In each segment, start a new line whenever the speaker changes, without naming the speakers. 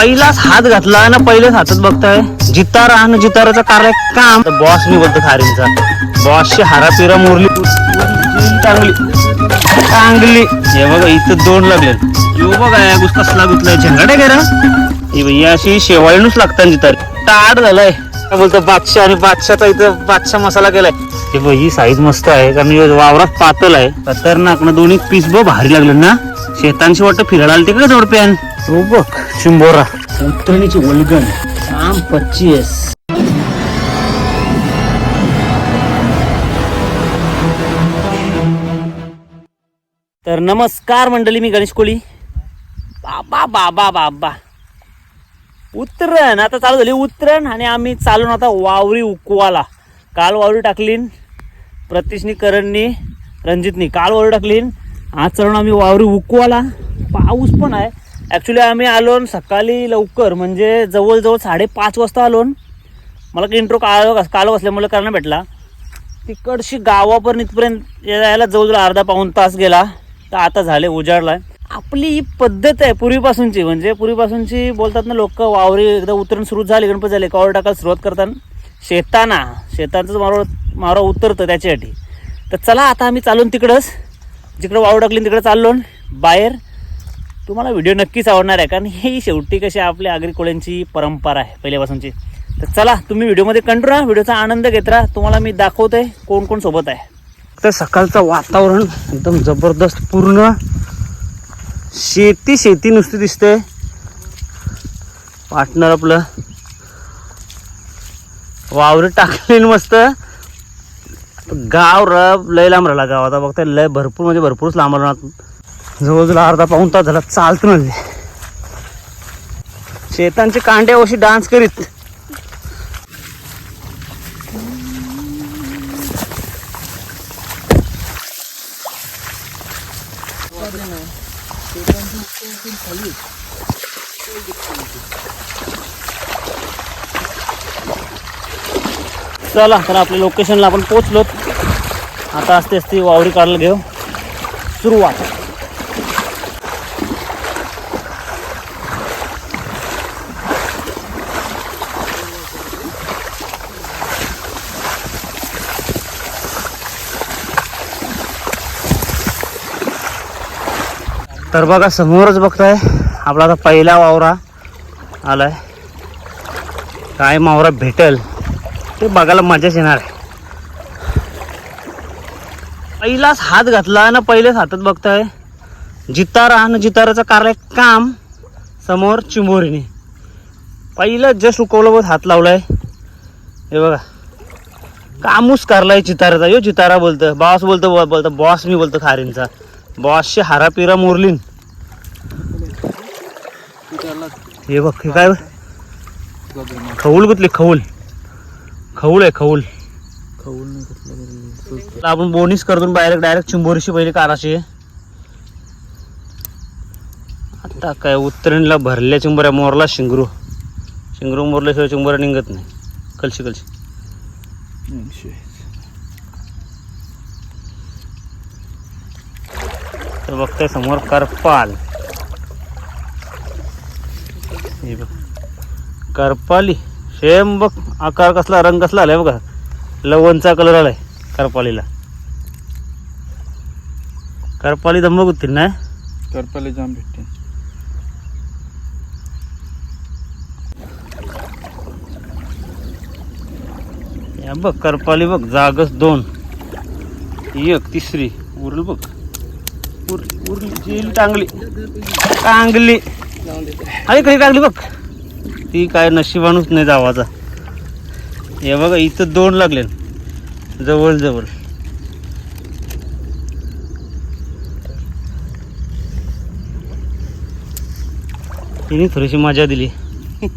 पहिलाच हात घातला ना पहिलेच हातात बघताय. जितारा आणि जिताराचा कार्य काम बॉस मी बोलतो खारींचा. बॉसची हारापिरा मुरली. चांगली. चांगली. हे बघा इथं दोन लागले यो बघा या गुस कसला गुतलाय. झंगाटे घेरा ही भैया अशी शेवाळीनच लागतात जितार. ताट झालाय. काय बोलतो बादशाह आणि बादशाहचा इथं बादशाह मसाला केलाय. हे बघ ही साईज मस्त आहे. कारण वावरात पातळ आहे. खतरनाक ना दोन्ही पीस बघ भारी लागले ना. शेतांशी वाटतं फिरायला आली का जोड बघ चिंबोरा उतरणीची वलगण आम पच्चीस. तर नमस्कार मंडळी मी गणेश कोळी. बाबा बाबा बाबा. उतरण आता चालू झाली उतरण आणि आम्ही चालून आता वावरी उकवाला. काल वावरी टाकलीन प्रतीशनी करणनी रणजितनी. काल वावरी टाकलीन. आज चालून आम्ही वावरी उकवाला. पाऊस पण आहे. ॲक्च्युली आम्ही आलो सकाळी लवकर म्हणजे जवळजवळ साडेपाच वाजता आलो मला इंट्रो काळ काल असल्यामुळे कारण भेटला. तिकडशी गावापर्यंत इथपर्यंत यायला जवळजवळ अर्धा पाऊण तास गेला. तर आता झाले उजाडला आपली ही पद्धत आहे पूर्वीपासूनची म्हणजे पूर्वीपासूनची बोलतात ना लोक वावरी एकदा उतरण सुरू झाली गणपती झाले कावर टाकायला सुरुवात करताना शेताना शेतांचं मारो मारो उतरतं त्याच्यासाठी. तर चला आता आम्ही चालून तिकडंच जिकडं वावर टाकली तिकडं चाललो बाहेर. तुम्हाला व्हिडिओ नक्कीच आवडणार आहे कारण ही शेवटी कशी आपल्या आगरी कोळ्यांची परंपरा आहे पहिल्यापासूनची. तर चला तुम्ही व्हिडिओमध्ये कंटिन्यू राहा व्हिडिओचा आनंद घेत राहा. तुम्हाला मी दाखवतोय कोण कोण सोबत आहे. तर सकाळचं वातावरण एकदम जबरदस्त पूर्ण शेती शेती नुसती दिसते. पार्टनर आपलं वावर टाकले मस्त. गाव रब लय लांब राहिला गाव. आता बघताय लय भरपूर म्हणजे भरपूरच लांब राहणार. जवळजवळ अर्धा पाऊन तास झाला चालतो नाही शेतांचे कांडे अशी डान्स करीत. चला तर आपल्या लोकेशनला आपण पोचलो आता असते असते वावरी काढायला घेऊ. सुरुवात. तर बघा समोरच बघताय आपला आता पहिला वावरा आलाय. काय मावरा भेटेल ते बघायला मजाच येणार आहे. पहिलाच हात घातला ना पहिलेच हातात बघताय. जितारा आणि जिताराचं कार्य काम समोर चिंबोरीने. पहिलं जस्ट उकवलं बघ हात लावलाय. हे बघा कामूस करलाय चिताराचा यो चितारा बोलतं बॉस बोलतो बोलतं बॉस मी बोलतो खारींचा बॉसची हारापिरा मोरलीन. हे बघ हे काय बघ? खऊल गुतली खऊल. खऊल आहे खऊल. आपण बोनीस करतो डायरेक्ट डायरेक्ट चिंबोरीशी पहिले काराशी आता काय उत्तरणला भरल्या चिंबऱ्या मोरला शिंगरू. शिंगरू मोरल्याशिवाय चिंबऱ्या निघत नाही. कलशी कलशी. तर बघताय समोर करपाल. हे बघ. करपाली सेम बघ आकार कसला रंग कसला आलाय बघा. लवणचा कलर आलाय करपालीला. करपाली दम बघतील ना?
करपाले जाम भेटते.
या बघ करपाली बघ जागच दोन. एक तिसरी. उरल बघ. उर उरली टांगली. टांगली. अरे कधी टांगली बघ. ती काय नशिबानूच नाही जावाचा. हे बघा इथं दोन लागले. जवळ जवळ तिने थोडीशी मजा दिली.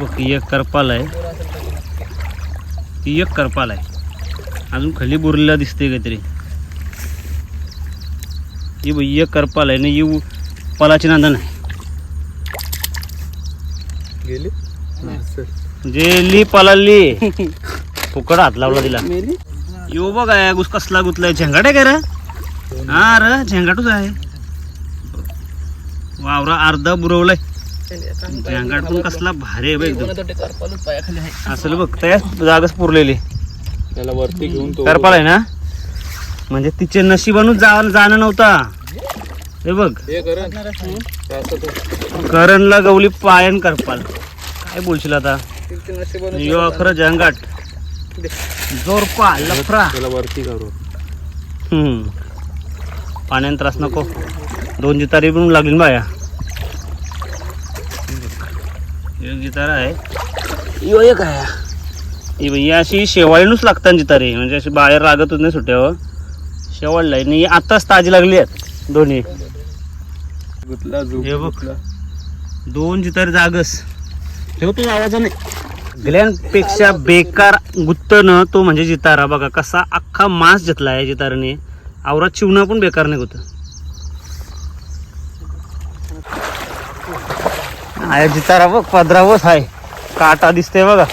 बघ एक करपाल आहे. ती एक करपाल आहे. अजून खाली बुरलेला दिसते काहीतरी. ही बघ एक करपाल आहे ना ही पलाची नांदा नाही.
गेली
जे ली पलाली. फुकट हात लावला तिला. यो बघ आहे गुस कसला गुतलाय. झंगाट आहे का रे? हा र झेंगाटूच आहे. वावरा अर्धा बुरवलाय. झेंगाट पण कसला भारी आहे बघ एकदम. असलं बघ त्या जागाच पुरलेली.
त्याला वरती घेऊन तो
करपाळ आहे ना? म्हणजे तिचे नशिबानूच जाणं नव्हता. हे बघ.
करण. असं कर.
करणला गवली पायन करपाल. काय बोलशील आता? यो खरं जंगाट. जोरपा लफरा.
त्याला वरती करू.
हम्म. पाण्यात त्रास नको. दोन जितारी पण लागली ना बाया. एक जितारा आहे. यो एक आहे. ही बाई अशी शेवाळीनूच लागतात जितारी म्हणजे अशी बाहेर लागतच नाही सुट्यावर. शेवाळला आहे. आणि आताच ताजी लागली आहेत दोन्ही.
गुतला
हे बघ. दोन जितारी जागस. ठेवतो आवाज नाही ग्लॅनपेक्षा बेकार गुत्तन तो म्हणजे जितारा. बघा कसा अख्खा मांस घेतला आहे जिताराने. आवरात चिवणं पण बेकार नाही होत. आहे जितारा बघ पदरावच आहे. काटा दिसते बघा.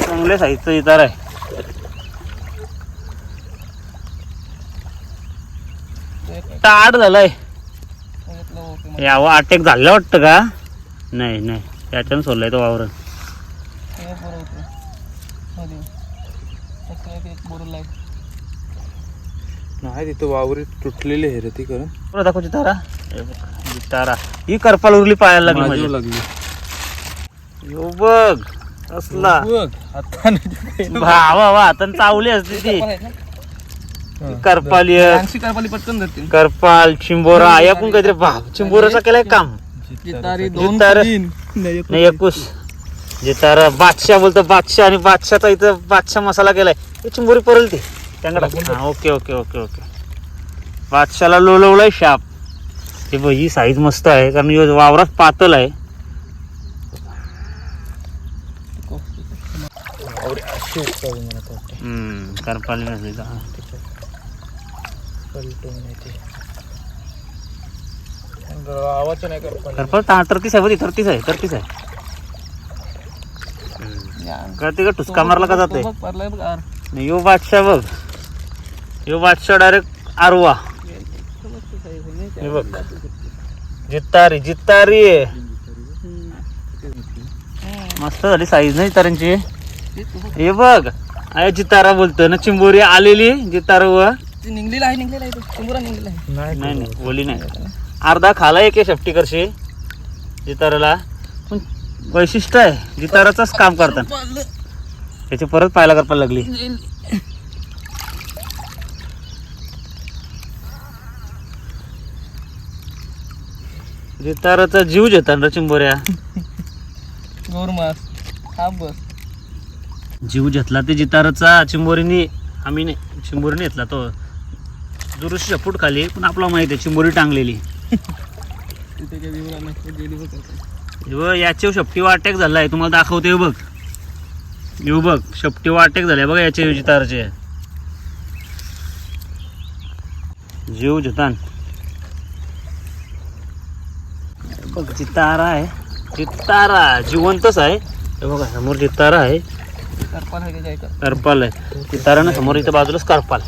चांगले साईजचं जितारा आहे. ताट झालाय. यावं अटॅक झालं वाटतं का? नाही नाही. त्याच्यानं सोडलाय तो वावर.
नाही तिथं वावरी तुटलेली आहे रे ती करण
बरं दाखव जितारा हे करपाल उरली पायाला लागली
माझी. लागली.
यो बघ कसला
बघ आता नाही
भावा वा आता चावली असते ती. करपाल एक,
पटकन धरतील
करपाल चिंबोरा या पण काहीतरी भाव चिंबोराचा केलाय काम.
जितारी
दोन जितारा. तीन. नाही एकूस जितारा बादशाह बोलतो बादशाह आणि बादशाहचा इथं बादशाह मसाला केलाय. हे चिंबोरी परल ती त्यांकडे ओके ओके ओके ओके. बादशाला लोलवलाय शाप. हे बघ ही साईज मस्त आहे कारण वावरात पातळ आहे. करपाल नसली का.
आवाज नाही
करपाल तरतीस आहे बघ ती, तरतीस आहे तरतीस आहे. कळते का? टुसका मारला का जाते नाही, यो बादशाह बघ. यो बादशाह डायरेक्ट आरवा. हे बघ. जित्तारी जित्तारी मस्त झाली साईज नाही जितारांची हे बघ आहे जितारा बोलतोय ना चिंबोरी आलेली जितारा व.
निघलेला आहे निघलेला आहे तो. चिमुरा निघलेला आहे.
नाही नाही बोली नाही अर्धा खाला एक शेफ्टी करशी. जिताराला. पण वैशिष्ट्य आहे जिताराचंच काम करतात. त्याची परत पाहायला करपायला लागली. जिताराचा जीव घेतात ना चिंबोऱ्या
हा बस.
जीव घेतला ते जिताराचा चिंबोरीने आम्ही नाही चिंबोरीने घेतला तो. दुरुस्त फूट खाली पण आपला माहिती आहे चिंबोरी टांगलेली.
विवरा
बघ शपटीवर अटॅक झालाय तुम्हाला दाखवते हे बघ. येऊ बघ शपटीवर अटॅक झालाय बघा याच्या जिताराचे. जीव जितान बघ जितारा आहे जितारा जिवंतच आहे. हे बघा समोर जितारा आहे
करपाल आहे
करपाल? आहे. जितारानं समोर इथं बाजूलाच करपाल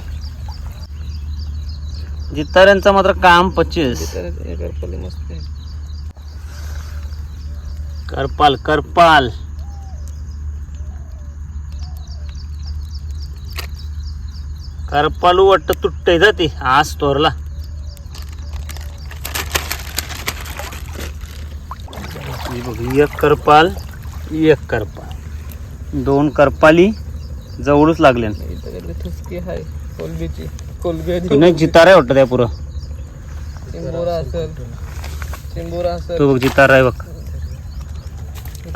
जिताऱ्यांचं मात्र काम पच्चीस.
करपाल मस्त आहे.
करपाल करपाल. करपालू वाटत तुटतय जाते आज तोरला बघ, एक करपाल एक करपाल. दोन करपाली जवळच लागले.
ठुसकी आहे कोलबीची कोलबी
नाही जितारा वाटत त्या पुरं.
चिंबोरा असेल चिंबोरा असेल
तो बघ जितारा आहे बघ.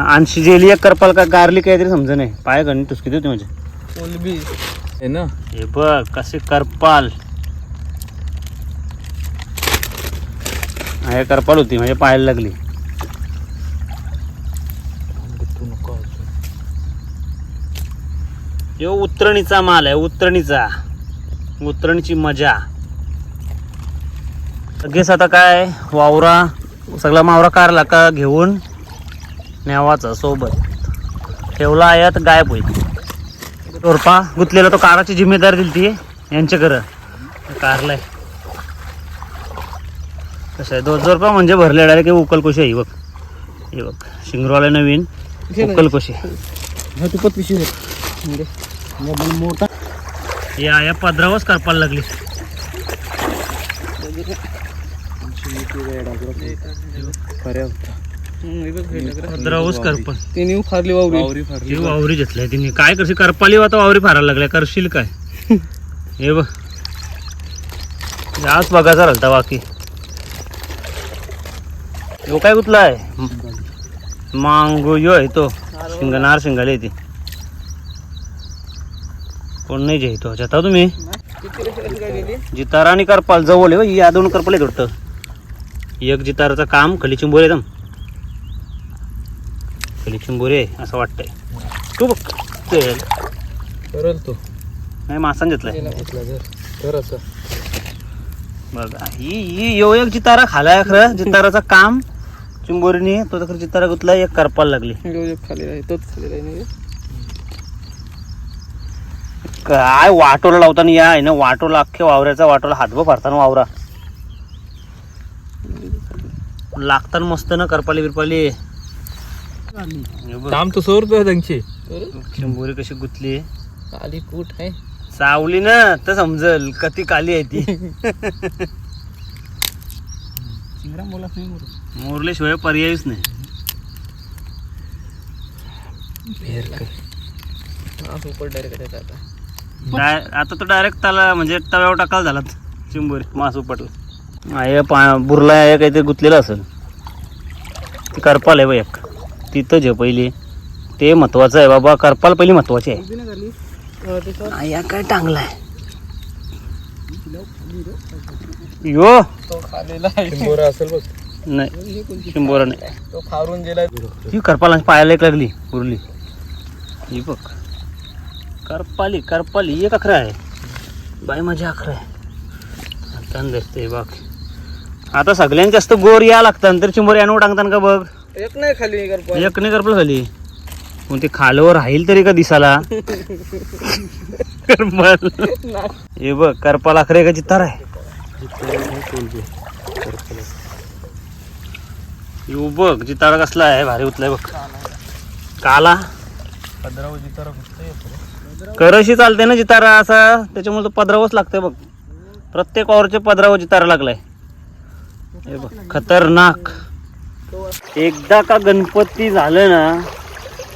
आणि शिजेली एक करपाल का गारली काहीतरी समज नाही. पाय गणी टुसकी होती म्हणजे
कोलबी
ना?
हे बघ कसे करपाल. हे करपाल होती म्हणजे पाहायला लागली
तू नको अजून.
यो उतरणीचा माल आहे उतरणीचा. उतरणीची मजा. सगळेच आता काय वावरा सगळा मावरा कारला का घेऊन न्यावाचा सोबत. ठेवला आयात गायब होईल. तोरपा गुतलेला तो काराची जिम्मेदारी दिली ती यांच्या घर कारलाय. कसं आहे? दोन रुपये म्हणजे भरले डायरेक्ट उकलकोशी आहे बघ. हे बघ. शिंगरवाला नवीन उकलकोशी.
हा मोठा
या या पदरावच करपायला लागली. पदरावच करपण
ते न्यू फारली वावरी
वावरी
वावरी घेतलाय तिने. काय करशील? करपाली आता वावरी फारायला लागल्या. करशील काय? हे बघ. आज बघायचा राहता बाकी. यो काय कुठलाय मांगो यो आहे तो. शिंगणार शिंगाले ती. कोण नाही जे तो जाता तुम्ही? जितारा आणि करपाल जवळ आहे बघ, या दोन करपाल आहेत वाटतं. एक जिताराचं काम खली चिंबोरे एकदम खली चिंबोरे आहे असं वाटतंय. तू बघ.
करल तो.
नाही मासान घेतलाय.
घेतला जर. कर असं
बघा ही ही यो एक जितारा खालाय खरं. जिताराचं काम चिंबोरीने तो तर खरं जितारा गुतला एक करपाल लागली.
खाली तोच खाली नाही
काय वाटोला लावताना या आहे ना वाटोला अख्ख्या वावऱ्याचा वाटोला हातभर भरताना वावरा. लागताना मस्त ना करपाली बिरपाली.
काम तो सौर तो त्यांची.
बरं
चिंबोरी कशी गुतली
खाली कूट आहे.
सावली ना तर समजल कती काली आहे ती. मोरल्याशिवाय पर्यायच नाही.
हा सुपर डायरेक्ट आता.
डाय- आता तो डायरेक्ट त्याला म्हणजे तव्यावर टाकायला झाला चिंबोरी मास उपटला. आहे पा बुरला आहे काहीतरी गुतलेलं असेल. ती करपाल आहे बघ एक. तिथंच आहे पहिली ते महत्वाचं आहे बाबा. करपाल पहिली महत्वाची आहे. या काय टांगलाय यो!
तो खालेला आहे.
चिंबोरा असेल बघ.
नाही चिंबोरा नाही.
तो खारून गेला
ही करपाला पायाला एक लागली उरली. ही बघ. करपाली करपाली एक अकरा आहे. बाय माझी अकरा आहे. आता दिसते बघ. आता सगळ्यांत जास्त गोर या लागतात तर चिंबोर यानं टांगताना का बघ?
एक नाही खाली
एक नाही करपल खाली. मग ते खालवर राहील तरी का दिसाला करपाल. हे बघ करपाल अकरा का चित्तार आहे. यो बघ जितारा कसला आहे भारी उतलाय बघ. काला.
पदरावर जितारा
करशी चालते ना जितारा असा त्याच्यामुळे तो पदरावच लागतंय बघ. प्रत्येक ओवरचे पदरावर जितारा लागलाय. हे बघ खतरनाक. एकदा का गणपती झालं ना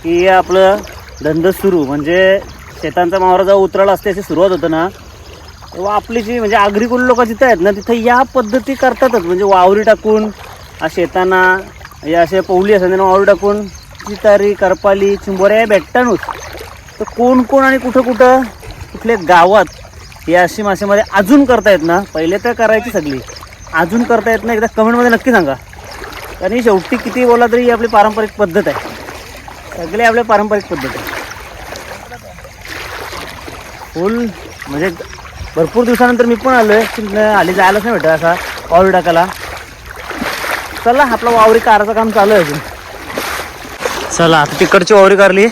की आपलं धंदा सुरू म्हणजे शेतांचा मावरा जेव्हा उतराला असते अशी सुरुवात होतं ना तेव्हा आपली जी म्हणजे आग्रिकुल लोक जिथं आहेत ना तिथं या पद्धती करतातच. म्हणजे वावरी टाकून शेतांना शेताना या असे पौली असतात त्यांना वावरी टाकून चितारी करपाली चिंबोऱ्या या भेटतानच. तर कोण कोण आणि कुठं कुठं कुठल्या गावात हे अशी मासेमध्ये अजून करता येत ना? पहिले तर करायची सगळी. अजून करता येत ना एकदा कमेंटमध्ये नक्की सांगा. कारण ही शेवटी किती बोला तरी ही आपली पारंपरिक पद्धत आहे. सगळे आपल्या पारंपरिक पद्धत आहे. फुल म्हणजे भरपूर दिवसानंतर मी पण आलो आहे आली जायलाच नाही भेटत असा वावरी टाकायला. चला आपला वावरी काराचं काम चालू आहे अजून. चला आता तिकडची वावरी कारली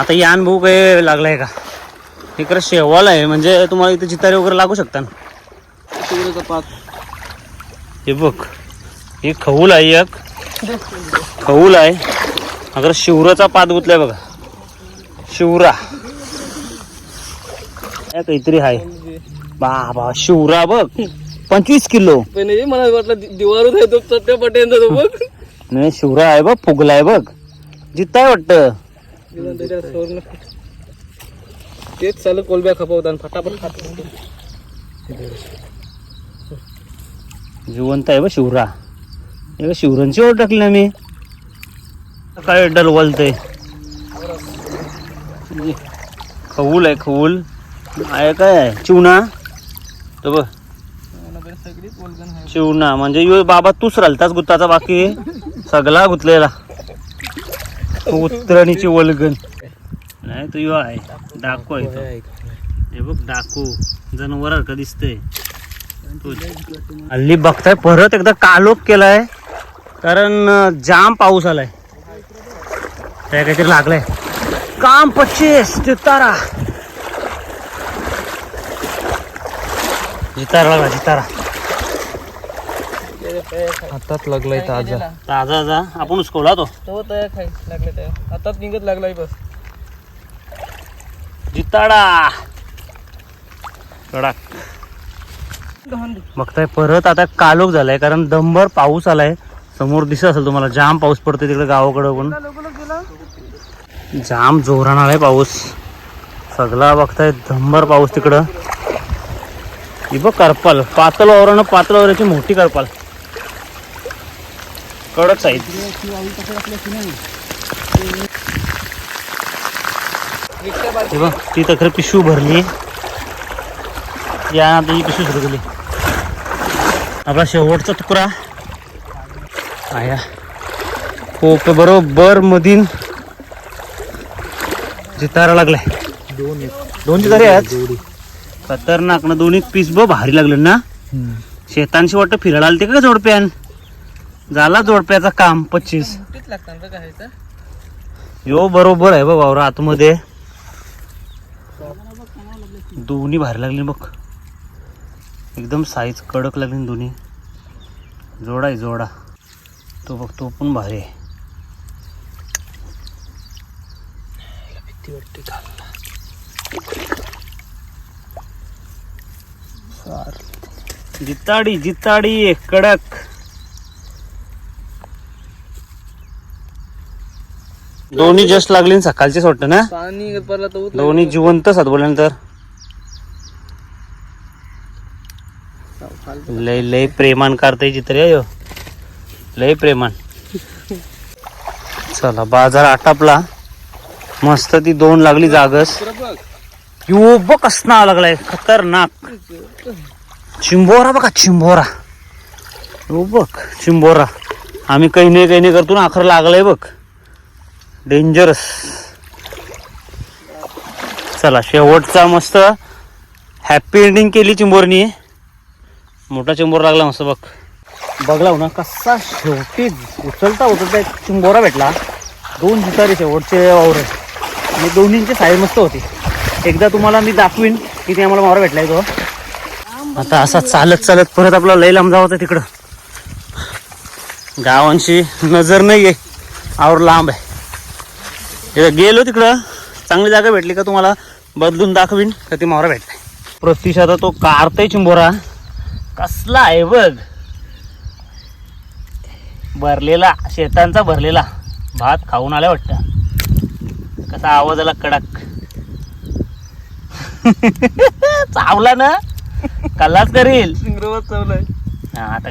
आता या अनुभव काही लागलाय का? इकडे शेवाल आहे म्हणजे तुम्हाला इथे चितारी वगैरे लागू शकता ना?
शिवराचा पाक.
हे बघ हे खऊल आहे एक. खऊल आहे. अगर शिवराचा पात गुतलाय बघा. शिवरा. काहीतरी आहे. बाबा शिवरा बघ. पंचवीस किलो.
मला वाटलं दि- दिवारूच आहे तो पट्ट्यांचा तो बघ.
नाही शिवरा आहे बघ फुगलाय बघ. जिताय वाटतं.
तेच चालू कोलब्या खपवतात फटाफट खात
जिवंत आहे बघ शिवरा. हे शिवरांची ओढ टाकली ना मी. काय डलवलतय. खवूल आहे खवूल आहे काय आहे? चिवणा? तो बघ. चिवणा म्हणजे बाबा तूच रालताच गुत्ताचा बाकी. सगळा गुतलेला. उतरणीची वलगन नाही तो यो आहे. डाकू आहे तो. हे बघ डाकू. जनावर का दिसतंय. हल्ली बघताय परत एकदा कालोख केलाय. कारण जाम पाऊस आलाय. त्या काहीतरी लागलाय. काम पच्चीस तारा जितारा लागला जितारा.
हातात लागलाय ताजा.
ताजा ताजा. आपण उचकवला तो.
तो लागले तयार. आताच निघत लागलाय बस.
जिताडा. कडक बघताय परत आता कालोख झालाय कारण दमभर पाऊस आलाय. समोर दिसत असेल तुम्हाला जाम पाऊस पडतोय तिकडे गावाकडं पण. जाम जोरान आलाय पाऊस. सगळा बघताय दमभर पाऊस तिकडं. ही बघ करपाल. पातळ वावरानं पातळ वावराची मोठी करपाल. कडक बघ ती तर खरं पिशवी भरली. या आता ही पिशवी सुरू केली. आपला शेवटचा तुकडा. आया. खूप बरोबर मधीन जितारा लागलाय.
दोन
दोन जितारे आहेत. खतरनाक ना दोन्ही पीस ब भारी लागले ना. शेतांशी वाटतं फिरायला आलते का जोडप्यान झाला जोडप्याचा काम पच्चीस. यो बरोबर आहे बघ वावर आतमध्ये. दोन्ही भारी लागली बघ. एकदम साईज कडक लागली दोन्ही. जोडा आहे जोडा. तो बघ तो पण भारी आहे. जिताडी जिताडी कडक. दोन्ही जस्ट लागली ना सकाळचीच वाटतं ना?
पाणी तर
दोन्ही जिवंत सात बोलल्यानंतर लय लय प्रेमान करते चित्र यो. लय प्रेमान. चला बाजार आटापला. मस्त ती दोन लागली जागस.
बघ
यो बघ कसना लागलाय. खतरनाक. चिंबोरा बघा चिंबोरा. हो बघ चिंबोरा. आम्ही काही नाही काही नाही करतो ना आखर लागलाय बघ. डेंजरस चला शेवटचा मस्त हॅपी एंडिंग केली चिंबोरनी. मोठा चिंबोर लागला मस्त बघ. बघला हो ना कसा शेवटी उचलता उचलता एक चिंबोरा भेटला. दोन जितारे शेवटचे वावर. आणि दोन्हींची साईज मस्त होती. एकदा तुम्हाला मी दाखवीन किती आम्हाला वावर भेटलाय तो. आता असा चालत चालत परत आपला लय लांब जावं होतं तिकडं. गावांशी नजर नाही आहे आवर लांब आहे. गेलो तिकडं. चांगली जागा भेटली का तुम्हाला? बदलून दाखवीन का ती मावरा प्रत्यक्ष आता तो कारतय चिंबोरा. कसला आहे बघ. भरलेला शेतांचा भरलेला. भात खाऊन आला वाटतं. कसा आवाज आला कडक. चावला ना? कल्लाच करील
सिंगरवत चावलाय.
हा आता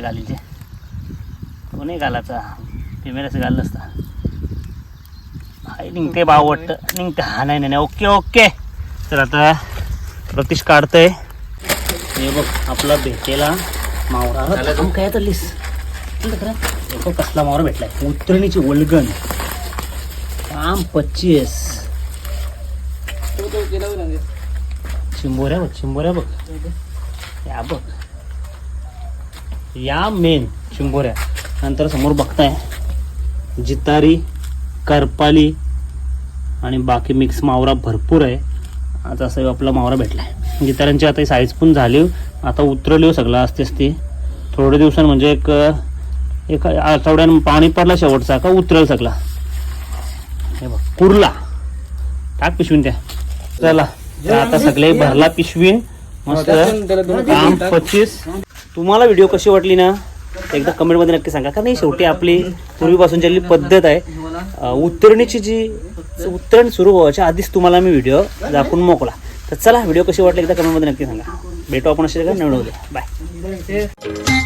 तो नाही घालायचा? फिमेलच घाललं असता. निघते भाव वाटतं. निघते. हा नाही नाही ओके ओके. तर आता प्रतीश काढतंय. हे बघ आपला भेटेला मावरा. काय चाललीस? देखो कसला मावरा भेटलाय. उतरणीची वलगण. काम पच्चीस.
केला बघ
चिंबोऱ्या बघ. चिंबोऱ्या बघ या बघ. या मेन चिंबोऱ्या नंतर समोर बघताय जितारी करपाली आणि बाकी मिक्स मावरा भरपूर आहे. आता असं आपला मावरा भेटला आहे जिताऱ्यांची आता साईज पण झाली. आता उतरली सगळं असते असते थोडे दिवसांनी म्हणजे एक एक आठवड्यानं पाणी पडला शेवटचा का उतरेल सगळा. हे बघ कुर्ला. टाक पिशवीन त्या. चला आता सगळे भरला पिशवीन. मस्त. काम पच्चीस. तुम्हाला व्हिडिओ कशी वाटली ना? एकदा कमेंटमध्ये नक्की सांगा. का नाही शेवटी आपली पूर्वीपासून जी पद्धत आहे. उतरणीची जी उत्तरण सुरू व्हायच्या आधीच तुम्हाला मी व्हिडिओ दाखवून मोकला तर चला व्हिडिओ कशी वाटली एकदा कमेंटमध्ये नक्की सांगा. भेटू आपण असे का नवीन बाय